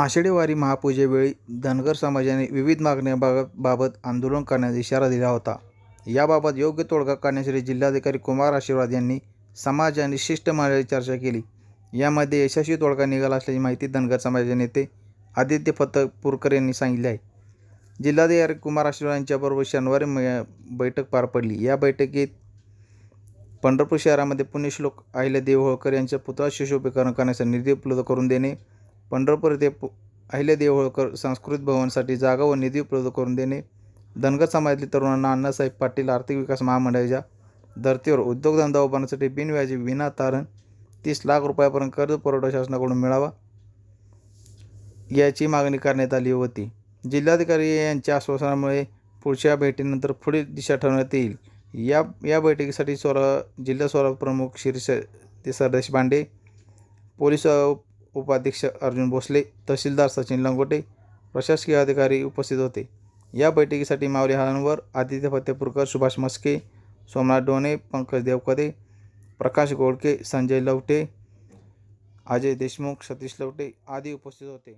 आषाढी वारी महापूजेवेळी धनगर समाजाने विविध मागण्यांबाबत आंदोलन करण्याचा इशारा दिला होता. याबाबत योग्य तोडगा काढण्यासाठी जिल्हाधिकारी कुमार आशीर्वाद यांनी समाज आणि शिष्टमंडळाची चर्चा केली. यामध्ये यशस्वी तोडगा निघाला असल्याची माहिती धनगर समाजाचे नेते आदित्य फतपूरकर यांनी सांगितले आहे. जिल्हाधिकारी कुमार आशीर्वाद यांच्याबरोबर शनिवारी बैठक पार पडली. या बैठकीत पंढरपूर शहरामध्ये पुण्यश्लोक अहिल्यादेव होळकर यांच्या पुतळा शिशोपीकरण करण्याचा निधी उपलब्ध करून देणे पंढरपूर येथे पु- देवळकर होळकर सांस्कृतिक भवनसाठी जागा व निधी उपलब्ध करून देणे. धनगर समाजातील तरुणांना अण्णासाहेब पाटील आर्थिक विकास महामंडळाच्या धर्तीवर उद्योगधंदा उभारण्यासाठी बिनव्याजी विना तारण तीस लाख रुपयापर्यंत कर्ज पुरवठा शासनाकडून मिळावा. याची मागणी करण्यात आली होती. जिल्हाधिकारी यांच्या आश्वासनामुळे पुढच्या भेटीनंतर पुढील दिशा ठरवण्यात येईल. या या बैठकीसाठी स्वरा जिल्हा स्वरा प्रमुख शिरीष ते सरदेश पांडे पोलीस उपाध्यक्ष अर्जुन भोसले तहसीलदार सचिन लंगोटे प्रशासकीय अधिकारी उपस्थित होते. या बैठकीसाठी माऊली हालांवर आदित्य फतेपूरकर सुभाष मस्के सोमनाथ डोणे पंकज देवकदे प्रकाश गोडके संजय लवटे अजय देशमुख सतीश लवटे आदी उपस्थित होते.